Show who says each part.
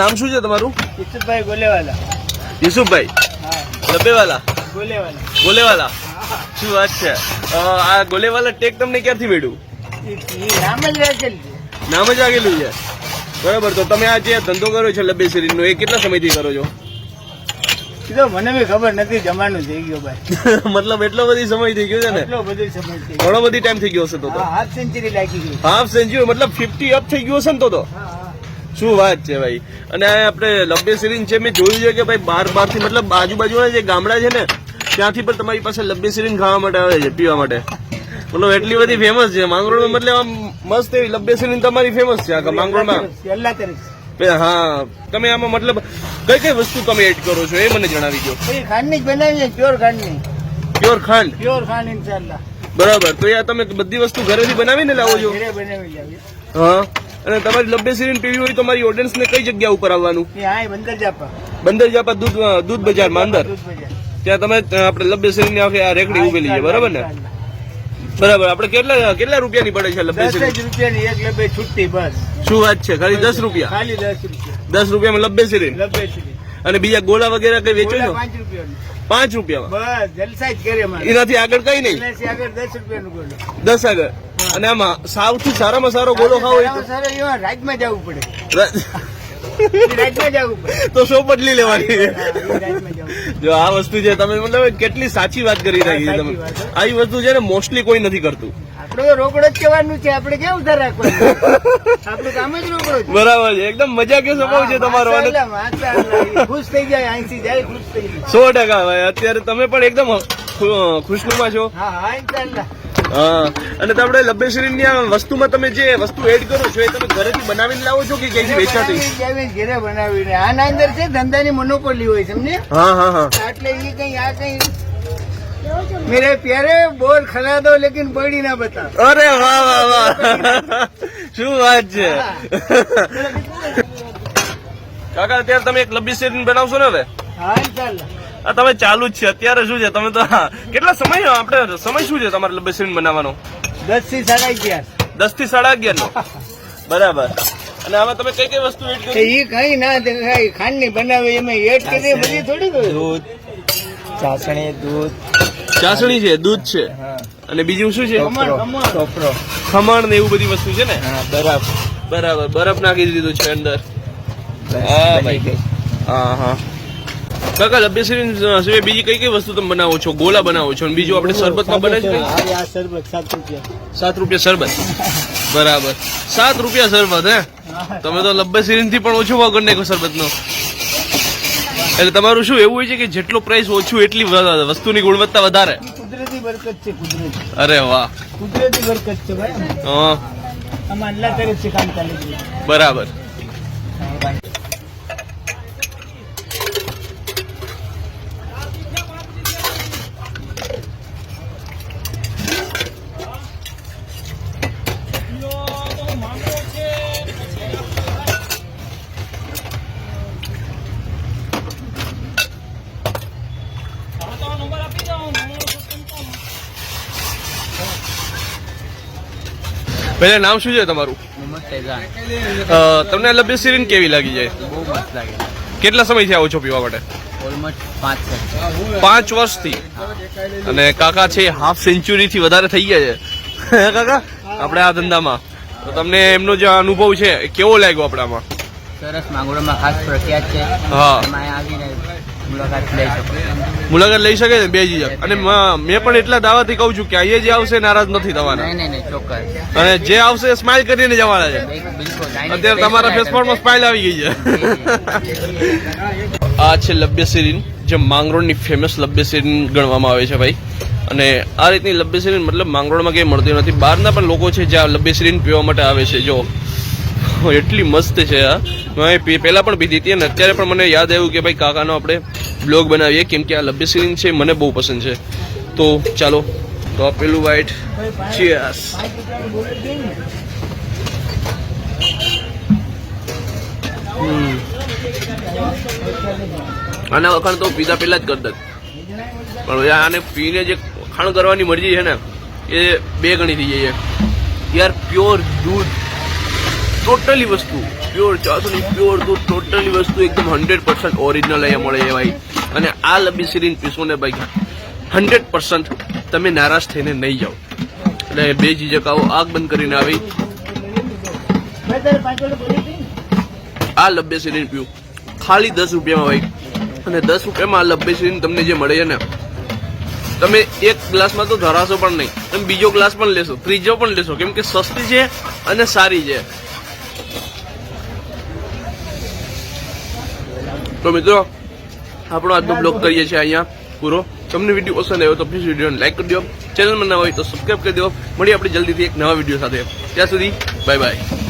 Speaker 1: નામ શું છે તમારું?
Speaker 2: યુસુફભાઈ ગોલેવાલા.
Speaker 1: યુસુફભાઈ ડબ્બેવાલા
Speaker 2: ગોલેવાલા.
Speaker 1: ગોલેવાલા? શું વાત છે? આ ગોલેવાલા ટેક તમને ક્યાંથી મળ્યું?
Speaker 2: નામ જ રાખેલ છે.
Speaker 1: નામ જ આગેલું છે? બરાબર તો તમે આ જે ધંધો કરો છો લબ્બે શરીરનો એ કેટલા સમયથી કરો છો?
Speaker 2: મને બી ખબર નથી જમાનું થઈ ગયો ભાઈ.
Speaker 1: મતલબ એટલો બધી સમય થઈ ગયો છે ને?
Speaker 2: એટલો બધો સમય થઈ ગયો.
Speaker 1: ઘણો બધી ટાઈમ થઈ ગયો હશે તો
Speaker 2: હાફ સેન્ચુરી લાગી ગઈ.
Speaker 1: હાફ સેન્ચુરી મતલબ ફિફ્ટી અપ થઈ ગયો હશે ને તો શું વાત છે ભાઈ? અને આ આપણે લબ્બે સિરીન છે મેં જોયું છે કે ભાઈ બાર બારથી મતલબ આજુબાજુના જે ગામડા છે ને ત્યાંથી પણ તમારી પાસે લબ્બે સિરીન ખાવા માટે આવે છે પીવા માટે. મતલબ એટલી બધી ફેમસ છે. માંગરોળ મતલબ આમ મસ્ત એવી લબ્બે સિરીન તમારી ફેમસ છે આખા માંગરોળમાં. હા. તમે આમાં મતલબ કઈ કઈ વસ્તુ તમે એડ કરો છો એ મને જણાવી દો.
Speaker 2: ખાંડની જ બનાવીએ પ્યોર ખાંડની.
Speaker 1: પ્યોર ખાંડ?
Speaker 2: પ્યોર ખાંડ ઇન્શાલ્લાહ
Speaker 1: બરાબર. તો યાર તમે બધી વસ્તુ ઘરેથી બનાવીને લાવો છો?
Speaker 2: ઘરે બનાવી લાવીએ.
Speaker 1: હા. અને તમારી લભ્ય સિરીન પીવી હોય તો મારી ઓડિયન્સ ને કઈ જગ્યા ઉપર આવવાનું?
Speaker 2: બંદર જાપા
Speaker 1: બંદર જાપા દૂધ દૂધ બજારમાં અંદર ત્યાં તમે આપણે લબ્બે શરીરની આખી આ રેકડી ઉભેલી છે બરાબર ને? બરાબર આપણે કેટલા કેટલા રૂપિયાની પડે છે લબ્બે
Speaker 2: દસ
Speaker 1: શરીર
Speaker 2: રૂપિયાની એક લબે છૂટી બસ.
Speaker 1: શું વાત છે ખાલી દસ રૂપિયા?
Speaker 2: ખાલી દસ રૂપિયા.
Speaker 1: દસ રૂપિયામાં લભ્ય શરીર
Speaker 2: લબે છૂટી
Speaker 1: અને બીજા ગોળા વગેરે કઈ વેચો છો?
Speaker 2: પાંચ રૂપિયાનું.
Speaker 1: પાંચ રૂપિયામાં.
Speaker 2: બસ જલસા જ કરે
Speaker 1: એનાથી આગળ કઈ નહીં.
Speaker 2: આગળ દસ રૂપિયાનું
Speaker 1: દસ આગળ. અને આમાં સાવથી સારામાં સારો ગોળો ખાવો
Speaker 2: રાજમાં જવું પડે.
Speaker 1: તો શો બદલી લેવાની. જો આ વસ્તુ છે તમે મતલબ કેટલી સાચી વાત કરી રહી છે તમે. આવી વસ્તુ છે ને મોસ્ટલી કોઈ નથી કરતું.
Speaker 2: આપણે તો રોકડો જ કહેવાનું છે આપણે કેવું ઉધાર રાખવાનું? આપણું કામ જ રોકડો છે.
Speaker 1: બરાબર છે એકદમ મજાકીય સ્વભાવ છે તમારો.
Speaker 2: ખુશ થઈ જાય અહીંથી જાય ખુશ થઈ જાય.
Speaker 1: સો ટકા ભાઈ. અત્યારે તમે પણ એકદમ ખુશનુમા છો.
Speaker 2: હા. હા.
Speaker 1: અને તમે આપણે ની આ વસ્તુમાં તમે જે વસ્તુ એડ કરો છો એ તમે ઘરેથી બનાવીને લાવો છો કે ક્યાંથી વેચાતી?
Speaker 2: ઘરે બનાવીને. આના અંદર છે ધંધાની મોનોપોલી હોય સમજે
Speaker 1: હા હા હા.
Speaker 2: એટલે એ કઈ આ કઈ. મેરે પ્યારે બોલ ખલા દો લેકિન બળી ના બતા.
Speaker 1: અરે વાહ વાહ વાહ. શું વાત છે? કાકા અત્યારે તમે એક લબ્બી શેરીન બનાવશો ને હવે?
Speaker 2: હા ઇન્શાઅલ્લાહ
Speaker 1: આ તમે ચાલુ જ છે. અત્યારે શું છે? તમે તો કેટલા સમય આપણે સમય શું છે તમારે લબ્બી શેરીન બનાવવાનો?
Speaker 2: દસથી સાડા અગિયાર.
Speaker 1: દસથી સાડા અગિયાર નો? બરાબર. અને આમાં તમે કઈ કઈ વસ્તુ એડ કરી?
Speaker 2: એ કઈ ના દેખાય ખાંડની બનાવે એમાં એડ કરી બધી થોડી
Speaker 3: દૂધ. ચાસણી દૂધ.
Speaker 1: ચાસણી છે દૂધ છે.
Speaker 2: હા.
Speaker 1: અને બીજું શું છે?
Speaker 2: ખમણ ખમણ
Speaker 3: ચોપરો
Speaker 1: ખમણ ને એવું બધી વસ્તુ છે ને?
Speaker 3: બરાબર
Speaker 1: બરાબર. બરફ નાખી દીધું છે અંદર. હા ભાઈ. હા હા. કાકા લબ્બે સિવાય બીજી કઈ કઈ વસ્તુ તમે બનાવો છો? ગોલા બનાવો છો? અને બીજું આપણે શરબતમાં બને છે
Speaker 2: સાત રૂપિયા.
Speaker 1: સાત રૂપિયા શરબત. બરાબર. સાત રૂપિયા શરબત હે? તમે તો લબ્બે થી પણ ઓછો ભાવ કરી નાખો શરબત નો એટલે તમારું શું એવું હોય છે કે જેટલો પ્રાઇસ ઓછું એટલી વસ્તુની ગુણવત્તા વધારે?
Speaker 2: કુદરતી બરકત છે કુદરતી.
Speaker 1: અરે વાહ.
Speaker 2: કુદરતી બરકત છે ભાઈ.
Speaker 1: હા.
Speaker 2: આમાં અલ્લાહ તરફથી કામ ચાલે છે.
Speaker 1: બરાબર. પહેલા નામ શું છે તમારું? તમને લબ્બે સિરીન કેવી લાગી જાય
Speaker 3: બહુ મસ્ત લાગે
Speaker 1: કેટલા સમયથી આવો છો પીવા માટે?
Speaker 3: પાંચ
Speaker 1: વર્ષથી? અને કાકા છે હાફ સેન્ચુરી થી વધારે થઈ ગયા છે. કાકા? આપણે આ ધંધામાં. તો તમને એમનો જે અનુભવ છે એ કેવો લાગ્યો આપણામાં?
Speaker 3: સરસ માંગરોળમાં ખાસ પ્રખ્યાત છે.
Speaker 1: હા.
Speaker 3: આવીને મુલાકાત લઈ શકો.
Speaker 1: મુલાકાત લઈ શકે ને બે જીજક અને મ- પણ એટલા દાવાથી કહું છું કે અહીંયા જે આવશે નારાજ નથી થવાના. અને જે આવશે સ્માઇલ કરીને જવાના છે. અત્યારે તમારા ફેસપોર્ટમાં સ્માઇલ આવી ગઈ છે. આ છે લબ્બે સિરીન જે માંગરોળની ફેમસ લબ્બે સિરીન ગણવામાં આવે છે ભાઈ. અને આ રીતની લબ્બે સિરીન મતલબ માંગરોળમાં કંઈ મળતી નથી. બહારના પણ લોકો છે જે આ લબ્બે સિરીન પીવા માટે આવે છે. જો એટલી મસ્ત છે આ. મેં પહેલાં પણ પીધી હતી અને અત્યારે પણ મને યાદ આવ્યું કે ભાઈ કાકાનો આપણે બ્લોગ બનાવીએ કેમ કે આ લબ્બે સિરીન છે, મને બહુ પસંદ છે. તો ચાલો, તો આ પેલું વાઈટ ચીયર્સ આના વખાણ તો પીધા પહેલા જ કરતા પણ હવે આને પીને જે ખાણ કરવાની મરજી છે ને, એ બે ગણી થઈ જાય યાર પ્યોર દૂધ. ટોટલી વસ્તુ. પ્યોર ચાસણી પ્યોર દૂધ ટોટલી વસ્તુ. એકદમ હંડ્રેડ પર્સન્ટ ઓરિજિનલ અહીંયા મળે છે ભાઈ. અને આ લબ્બી સિરીન પીશોને ભાઈ હંડ્રેડ પર્સન્ટ તમે નારાજ થઈને નહીં જાઓ. એટલે બે જીજકાઓ આગ બંધ કરીને આવી. આ લબ્બે સિરીન પીવું. ખાલી દસ રૂપિયામાં ભાઈ. અને દસ રૂપિયામાં આ લબ્બે સિરીન તમને જે મળે છે ને, તમે એક ગ્લાસમાં તો ધરાશો પણ નહીં. તમે બીજો ગ્લાસ પણ લેશો, ત્રીજો પણ લેશો. કેમ કે સસ્તી છે અને સારી છે. તો મિત્રો આપણો આજનો બ્લોગ કરીએ છીએ અહીંયા પૂરો. તમને વીડિયો પસંદ આવ્યો તો પ્લીઝ વિડીયોને લાઈક કરી દો. ચેનલમાં નવા હોય તો સબસ્ક્રાઈબ કરી દો. મળીએ આપણે જલ્દીથી એક નવા વીડિયો સાથે. ત્યાં સુધી બાય બાય